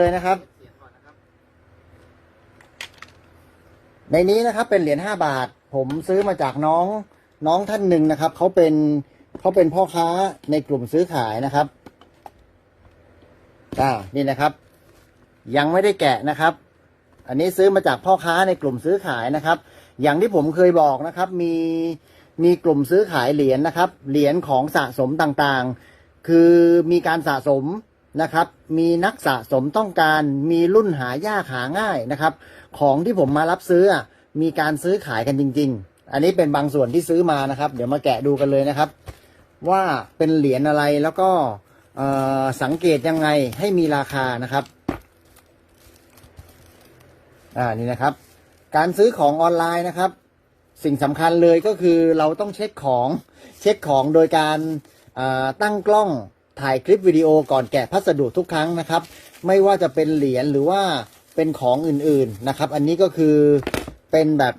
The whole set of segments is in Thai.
เลยนะครับ ในนี้นะครับเป็นเหรียญห้าบาท ผมซื้อมาจากน้องน้องท่านหนึ่งนะครับเขาเป็นเขาเป็นพ่อค้าในกลุ่มซื้อขายนะครับอ่านี่นะครับ ยังไม่ได้แกะนะครับ อันนี้ซื้อมาจากพ่อค้าในกลุ่มซื้อขายนะครับ อย่างที่ผมเคยบอกนะครับ มีมีกลุ่มซื้อขายเหรียญนะครับ เหรียญของสะสมต่างๆ คือมีการสะสม นะครับ มีนักสะสมต้องการมีรุ่นหายากหาง่ายนะครับ ของที่ผมมารับซื้อมีการซื้อขายกันจริง ๆ อันนี้เป็นบางส่วนที่ซื้อมานะครับ เดี๋ยวมาแกะดูกันเลยนะครับ ว่าเป็นเหรียญอะไรแล้วก็สังเกตยังไงให้มีราคานะครับอ่านี่นะครับ การซื้อของออนไลน์นะครับ สิ่งสำคัญเลยก็คือเราต้องเช็คของเช็คของโดยการตั้งกล้อง ถ่ายคลิปวิดีโอก่อนแกะพัสดุทุกครั้งนะครับ ไม่ว่าจะเป็นเหรียญหรือว่าเป็นของอื่นๆนะครับ อันนี้ก็คือเป็นแบบ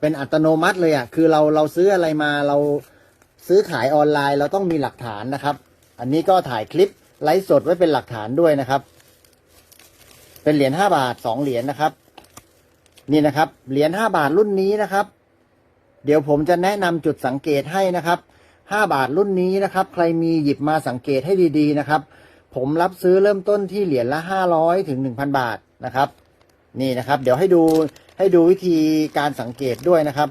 เป็นอัตโนมัติเลยอะ่ะคือเราเราซื้ออะไรมาเราซื้อขายออนไลน์เราต้องมีหลักฐานนะครับ อันนี้ก็ถ่ายคลิปไลฟ์สดไว้เป็นหลักฐานด้วยนะครับ เป็นเหรียญห้าบาทสองเหรียญนะครับ นี่นะครับเหรียญห้าบาทรุ่นนี้นะครับ เดี๋ยวผมจะแนะนำจุดสังเกตให้นะครับ ห้าบาทรุ่นนี้นะครับ ใครมีหยิบมาสังเกตให้ดีๆนะครับ ผมรับซื้อเริ่มต้นที่เหรียญละห้าร้อยถึงหนึ่งพันบาทนะครับ นี่นะครับ เดี๋ยวให้ดูให้ดูวิธีการสังเกตด้วยนะครับ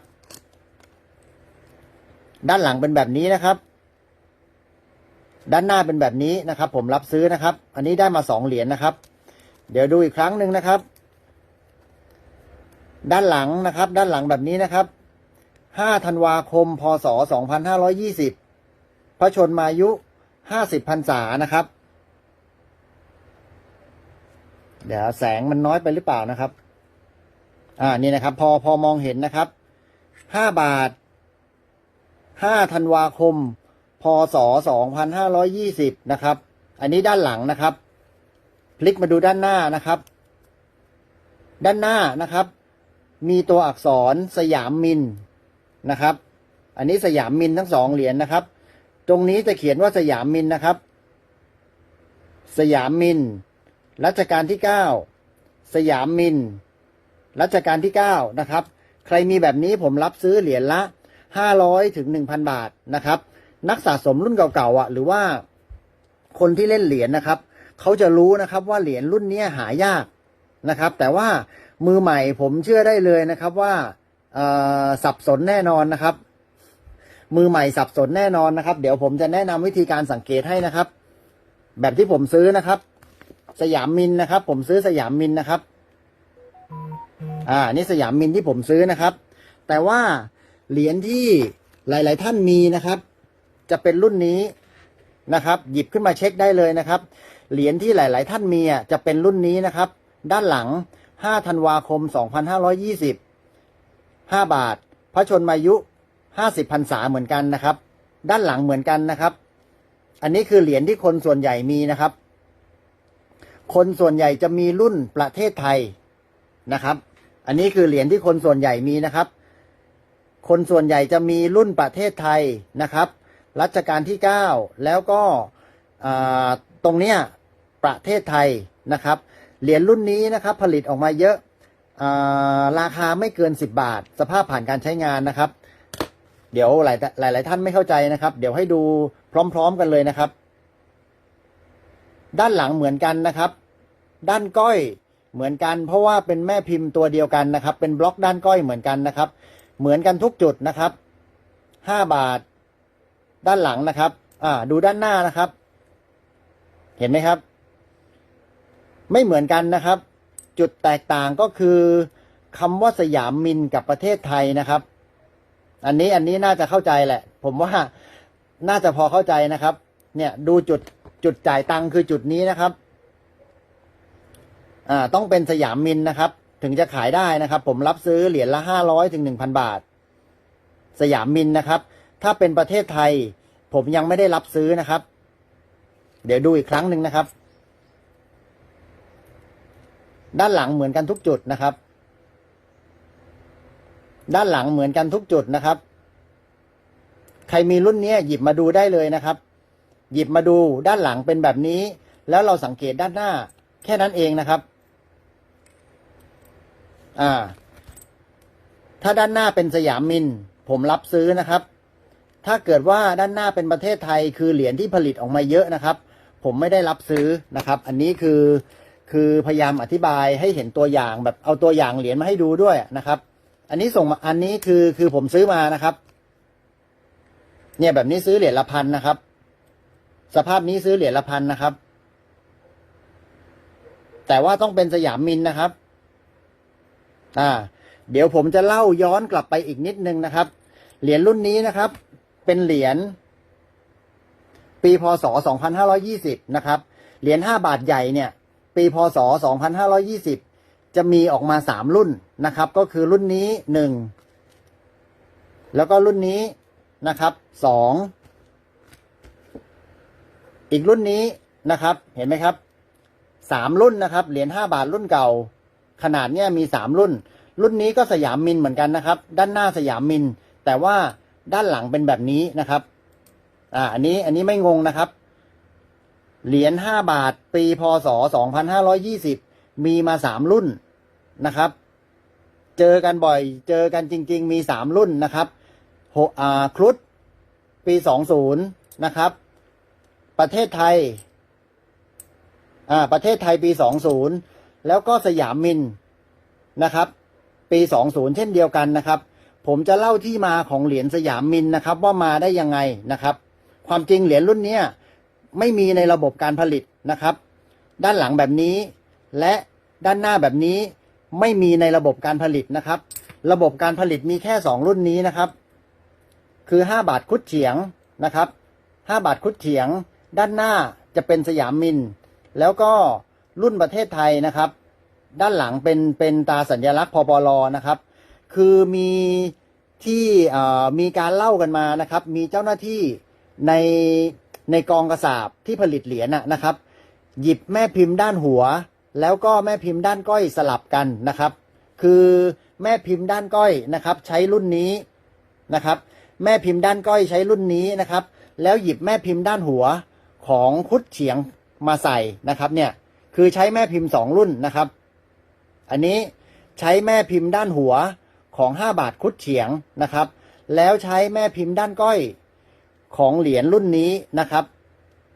ด้านหลังเป็นแบบนี้นะครับ ด้านหน้าเป็นแบบนี้นะครับ ผมรับซื้อนะครับ อันนี้ได้มาสองเหรียญนะครับ เดี๋ยวดูอีกครั้งหนึ่งนะครับ ด้านหลังนะครับ ด้านหลังแบบนี้นะครับ 5 ธันวาคม พศ 2520 พระชนมายุ 50พรรษานะครับ เดี๋ยวแสงมันน้อยไปหรือเปล่านะครับ อ่า นี่นะครับ พอพอมองเห็นนะครับ 5 บาท 5 ธันวาคม พศ 2520 นะครับ อันนี้ด้านหลังนะครับ พลิกมาดูด้านหน้านะครับ ด้านหน้านะครับมีตัวอักษรสยามมิน นะครับ อันนี้สยามมินทั้งสองเหรียญนะครับ ตรงนี้จะเขียนว่าสยามมินนะครับ สยามมินรัชกาลที่เก้าสยามมินรัชกาลที่เก้านะครับ ใครมีแบบนี้ผมรับซื้อเหรียญละห้าร้อยถึงหนึ่งพันบาทนะครับ นักสะสมรุ่นเก่าๆอะ หรือว่าคนที่เล่นเหรียญนะครับ เขาจะรู้นะครับว่าเหรียญรุ่นนี้หายากนะครับ แต่ว่ามือใหม่ผมเชื่อได้เลยนะครับว่า สับสนแน่นอนนะครับ มือใหม่สับสนแน่นอนนะครับ เดี๋ยวผมจะแนะนำวิธีการสังเกตให้นะครับ แบบที่ผมซื้อนะครับ สยามมินนะครับ ผมซื้อสยามมินนะครับ อ่า นี่สยามมินที่ผมซื้อนะครับ แต่ว่าเหรียญที่หลาย ๆ ท่านมีนะครับ จะเป็นรุ่นนี้นะครับ หยิบขึ้นมาเช็คได้เลยนะครับ เหรียญที่หลาย ๆ ท่านมีอะจะเป็นรุ่นนี้นะครับ ด้านหลัง 5 ธันวาคม 2520 5 บาท พระชนมายุ 50พรรษาเหมือนกันนะครับ ด้านหลังเหมือนกันนะครับ อันนี้คือเหรียญที่คนส่วนใหญ่มีนะครับ คนส่วนใหญ่จะมีรุ่นประเทศไทยนะครับ อันนี้คือเหรียญที่คนส่วนใหญ่มีนะครับ คนส่วนใหญ่จะมีรุ่นประเทศไทยนะครับ รัชกาลที่ 9 แล้วก็ตรงเนี้ยประเทศไทยนะครับ เหรียญรุ่นนี้นะครับ ผลิตออกมาเยอะ ราคาไม่เกิน 10 บาท สภาพผ่านการใช้งานนะครับ เดี๋ยวหลายหลายหลายท่านไม่เข้าใจนะครับ เดี๋ยวให้ดูพร้อม ๆกันเลยนะครับ ด้านหลังเหมือนกันนะครับ ด้านก้อยเหมือนกัน เพราะว่าเป็นแม่พิมพ์ตัวเดียวกันนะครับ เป็นบล็อกด้านก้อยเหมือนกันนะครับ เหมือนกันทุกจุดนะครับห้าบาท ด้านหลังนะครับ อ่า ดูด้านหน้านะครับ เห็นไหมครับ ไม่เหมือนกันนะครับ จุดแตกต่างก็คือคำว่าสยามมินกับประเทศไทยนะครับ อันนี้อันนี้น่าจะเข้าใจแหละ ผมว่าน่าจะพอเข้าใจนะครับ เนี่ยดูจุดจุดจ่ายตังค์คือจุดนี้นะครับ อ่าต้องเป็นสยามมินนะครับ ถึงจะขายได้นะครับ ผมรับซื้อเหรียญละห้าร้อยถึงหนึ่งพันบาท สยามมินนะครับ ถ้าเป็นประเทศไทย ผมยังไม่ได้รับซื้อนะครับ เดี๋ยวดูอีกครั้งหนึ่งนะครับ ด้านหลังเหมือนกันทุกจุดนะครับ ด้านหลังเหมือนกันทุกจุดนะครับ ใครมีรุ่นเนี้ยหยิบมาดูได้เลยนะครับ หยิบมาดูด้านหลังเป็นแบบนี้ แล้วเราสังเกตด้านหน้า แค่นั้นเองนะครับ อ่า ถ้าด้านหน้าเป็นสยามมิน ผมรับซื้อนะครับ ถ้าเกิดว่าด้านหน้าเป็นประเทศไทย คือเหรียญที่ผลิตออกมาเยอะนะครับ ผมไม่ได้รับซื้อนะครับ อันนี้คือ คือพยายามอธิบายให้เห็นตัวอย่างแบบเอาตัวอย่างเหรียญมาให้ดูด้วยนะครับ อันนี้ส่งมาอันนี้คือคือผมซื้อมานะครับ เนี่ยแบบนี้ซื้อเหรียญละพันนะครับ สภาพนี้ซื้อเหรียญละพันนะครับ แต่ว่าต้องเป็นสยามมินนะครับ อ่า เดี๋ยวผมจะเล่าย้อนกลับไปอีกนิดนึงนะครับ เหรียญรุ่นนี้นะครับ เป็นเหรียญปีพศ 2520 นะครับ เหรียญ5บาทใหญ่เนี่ย ปีพศ 2520 จะมีออกมา 3 รุ่นนะครับ ก็คือรุ่นนี้ 1 แล้วก็รุ่นนี้นะครับ 2 อีกรุ่นนี้นะครับ เห็นไหมครับสามรุ่นนะครับ เหรียญห้าบาทรุ่นเก่า ขนาดเนี้ยมีสามรุ่น รุ่นนี้ก็สยามมินเหมือนกันนะครับ ด้านหน้าสยามมิน แต่ว่าด้านหลังเป็นแบบนี้นะครับ อ่า อันนี้ อันนี้ไม่งงนะครับ เหรียญห้าบาท ปีพศสองพันห้าร้อยี่สิบมีมาสามรุ่นนะครับ เจอกันบ่อย เจอกันจริง ๆ มีสามรุ่นนะครับโฮอ่าครุฑปีสองศูนย์นะครับ ประเทศไทย อ่า ประเทศไทยปี20แล้วก็สยามมินนะครับ ปี20เช่นเดียวกันนะครับ ผมจะเล่าที่มาของเหรียญสยามมินนะครับ ว่ามาได้ยังไงนะครับ ความจริงเหรียญรุ่นเนี้ย ไม่มีในระบบการผลิตนะครับ ด้านหลังแบบนี้ และด้านหน้าแบบนี้ไม่มีในระบบการผลิตนะครับ ระบบการผลิตมีแค่ 2 รุ่นนี้นะครับ คือ 5 บาทคุดเฉียงนะครับ 5 บาทคุดเฉียง ด้านหน้าจะเป็นสยามมิน แล้วก็รุ่นประเทศไทยนะครับ ด้านหลังเป็นเป็นตาสัญลักษณ์พปลนะครับ คือมีที่มีการเล่ากันมานะครับ มีเจ้าหน้าที่ใน ในกองกระสาบที่ผลิตเหรียญน่ะนะครับ หยิบแม่พิมพ์ด้านหัว แล้วก็แม่พิมพ์ด้านก้อยสลับกันนะครับ คือแม่พิมพ์ด้านก้อยนะครับ ใช้รุ่นนี้นะครับ แม่พิมพ์ด้านก้อยใช้รุ่นนี้นะครับ แล้วหยิบแม่พิมพ์ด้านหัวของคุดเฉียงมาใส่นะครับเนี่ยคือใช้แม่พิมพ์สองรุ่นนะครับ อันนี้ใช้แม่พิมพ์ด้านหัวของห้าบาทคุดเฉียงนะครับ แล้วใช้แม่พิมพ์ด้านก้อย ของเหรียญรุ่นนี้นะครับ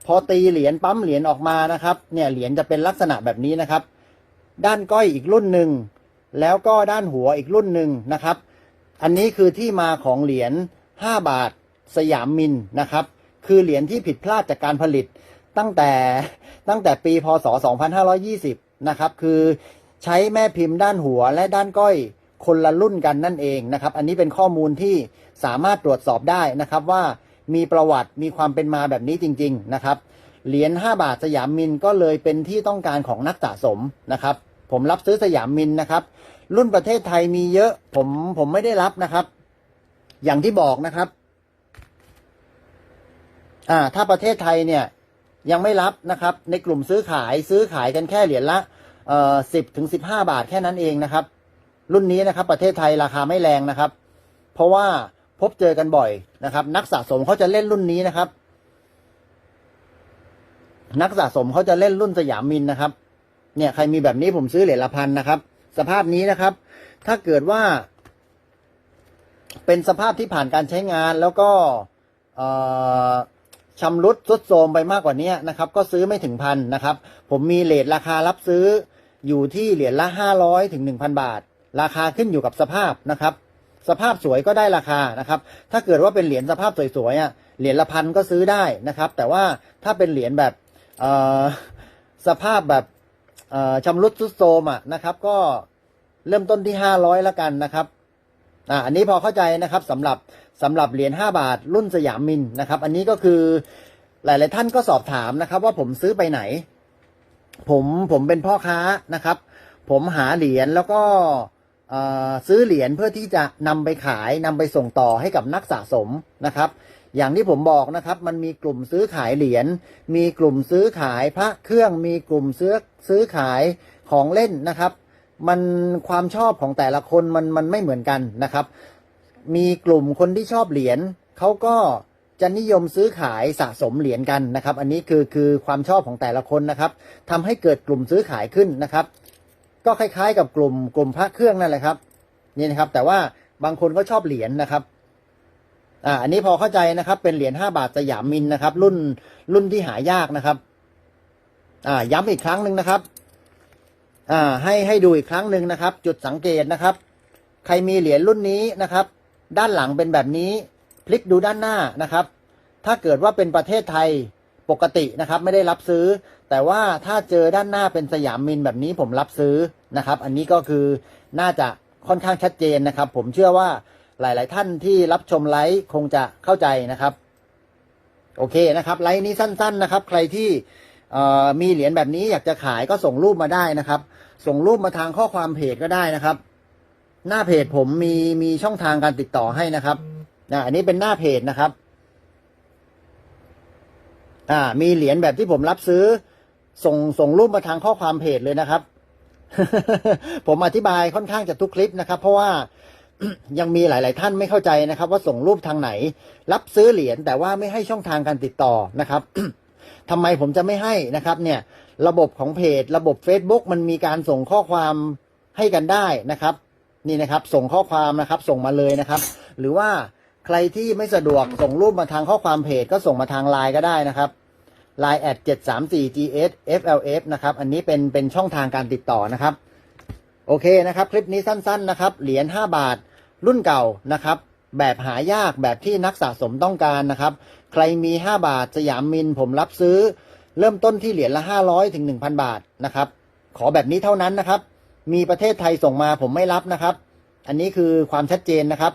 พอตีเหรียญปั๊มเหรียญออกมานะครับ เนี่ยเหรียญจะเป็นลักษณะแบบนี้นะครับ ด้านก้อยอีกรุ่นหนึ่งแล้วก็ด้านหัวอีกรุ่นหนึ่งนะครับ อันนี้คือที่มาของเหรียญ5บาทสยามมินนะครับ คือเหรียญที่ผิดพลาดจากการผลิตตั้งแต่ตั้งแต่ปีพศ 2520 นะครับ คือใช้แม่พิมพ์ด้านหัวและด้านก้อยคนละรุ่นกันนั่นเองนะครับ อันนี้เป็นข้อมูลที่สามารถตรวจสอบได้นะครับว่า มีประวัติมีความเป็นมาแบบนี้จริง ๆ นะครับ เหรียญ5บาทสยามมินก็เลยเป็นที่ต้องการของนักสะสมนะครับ ผมรับซื้อสยามมินนะครับ รุ่นประเทศไทยมีเยอะผมผมไม่ได้รับนะครับ อย่างที่บอกนะครับอ่าถ้าประเทศไทยเนี่ยยังไม่รับนะครับ ในกลุ่มซื้อขายซื้อขายกันแค่เหรียญละเอ่อสิบถึงสิบห้าบาทแค่นั้นเองนะครับ รุ่นนี้นะครับ ประเทศไทยราคาไม่แรงนะครับ เพราะว่า พบเจอกันบ่อยนะครับ นักสะสมเขาจะเล่นรุ่นนี้นะครับ นักสะสมเขาจะเล่นรุ่นสยามมินนะครับ เนี่ยใครมีแบบนี้ผมซื้อเหรียญละพันนะครับ สภาพนี้นะครับ ถ้าเกิดว่า เป็นสภาพที่ผ่านการใช้งานแล้วก็ชำรุดทรุดโทรมไปมากกว่านี้นะครับ ก็ซื้อไม่ถึงพันนะครับ ผมมีเลทราคารับซื้ออยู่ที่เหรียญละห้าร้อยถึงหนึ่งพันบาท ราคาขึ้นอยู่กับสภาพนะครับ สภาพสวยก็ได้ราคานะครับ ถ้าเกิดว่าเป็นเหรียญสภาพสวยๆอะเหรียญละพันก็ซื้อได้นะครับ แต่ว่าถ้าเป็นเหรียญแบบสภาพแบบชำรุดทรุดโทรมอะนะครับ ก็เริ่มต้นที่ห้าร้อยละกันนะครับอ่าอันนี้พอเข้าใจนะครับสำหรับสำหรับเหรียญ5บาทรุ่นสยามมินนะครับ อันนี้ก็คือหลาย ๆ ท่านก็สอบถามนะครับ ว่าผมซื้อไปไหน ผมผมเป็นพ่อค้านะครับ ผมหาเหรียญแล้วก็ ซื้อเหรียญเพื่อที่จะนำไปขายนำไปส่งต่อให้กับนักสะสมนะครับ อย่างที่ผมบอกนะครับ มันมีกลุ่มซื้อขายเหรียญมีกลุ่มซื้อขายพระเครื่องมีกลุ่มซื้อซื้อขายของเล่นนะครับ มันความชอบของแต่ละคนมันมันไม่เหมือนกันนะครับ มีกลุ่มคนที่ชอบเหรียญเขาก็จะนิยมซื้อขายสะสมเหรียญกันนะครับ อันนี้คือคือความชอบของแต่ละคนนะครับทำให้เกิดกลุ่มซื้อขายขึ้นนะครับ ก็คล้ายๆ กับกลุ่มกลุ่มพระเครื่องนั่นแหละครับ นี่นะครับ แต่ว่าบางคนก็ชอบเหรียญนะครับ อ่า อันนี้พอเข้าใจนะครับ เป็นเหรียญห้าบาทสยามมินนะครับ รุ่นรุ่นที่หายากนะครับ อ่า ย้ำอีกครั้งหนึ่งนะครับ อ่า ให้ให้ดูอีกครั้งหนึ่งนะครับ จุดสังเกตนะครับ ใครมีเหรียญรุ่นนี้นะครับ ด้านหลังเป็นแบบนี้ พลิกดูด้านหน้านะครับ ถ้าเกิดว่าเป็นประเทศไทยปกตินะครับ ไม่ได้รับซื้อ แต่ว่าถ้าเจอด้านหน้าเป็นสยามมินแบบนี้ผมรับซื้อนะครับ อันนี้ก็คือน่าจะค่อนข้างชัดเจนนะครับ ผมเชื่อว่าหลาย ๆ ท่านที่รับชมไลฟ์คงจะเข้าใจนะครับ โอเคนะครับไลฟ์นี้สั้น ๆ นะครับ ใครที่มีเหรียญแบบนี้อยากจะขายก็ส่งรูปมาได้นะครับ ส่งรูปมาทางข้อความเพจก็ได้นะครับ หน้าเพจผมมีมีช่องทางการติดต่อให้นะครับนะอันนี้เป็นหน้าเพจนะครับ อ่า มีเหรียญแบบที่ผมรับซื้อ ส่งส่งรูปมาทางข้อความเพจเลยนะครับ ผมอธิบายค่อนข้างจะทุกคลิปนะครับ เพราะว่ายังมีหลาย ๆ ท่านไม่เข้าใจนะครับ ว่าส่งรูปทางไหน รับซื้อเหรียญแต่ว่าไม่ให้ช่องทางการติดต่อนะครับทำไมผมจะไม่ให้นะครับ เนี่ย ระบบของเพจ ระบบ Facebook มันมีการส่งข้อความให้กันได้นะครับ นี่นะครับ ส่งข้อความนะครับ ส่งมาเลยนะครับ หรือว่าใครที่ไม่สะดวกส่งรูปมาทางข้อความเพจก็ส่งมาทางไลน์ก็ได้นะครับ line at 734 gs flf นะครับ อันนี้เป็นเป็นช่องทางการติดต่อนะครับ โอเคนะครับ คลิปนี้สั้นๆนะครับ เหรียญ 5 บาท รุ่นเก่านะครับ แบบหายากแบบที่นักสะสมต้องการนะครับ ใครมี 5 บาทสยามมินผมรับซื้อ เริ่มต้นที่เหรียญละ 500ถึง1,000 บาทนะครับ ขอแบบนี้เท่านั้นนะครับ มีประเทศไทยส่งมาผมไม่รับนะครับ อันนี้คือความชัดเจนนะครับ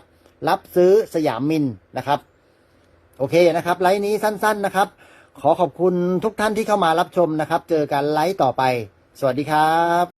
รับซื้อสยามมินนะครับ โอเคนะครับ ไลฟ์นี้สั้น ๆนะครับ ขอขอบคุณทุกท่านที่เข้ามารับชมนะครับ เจอกันไลฟ์ต่อไป สวัสดีครับ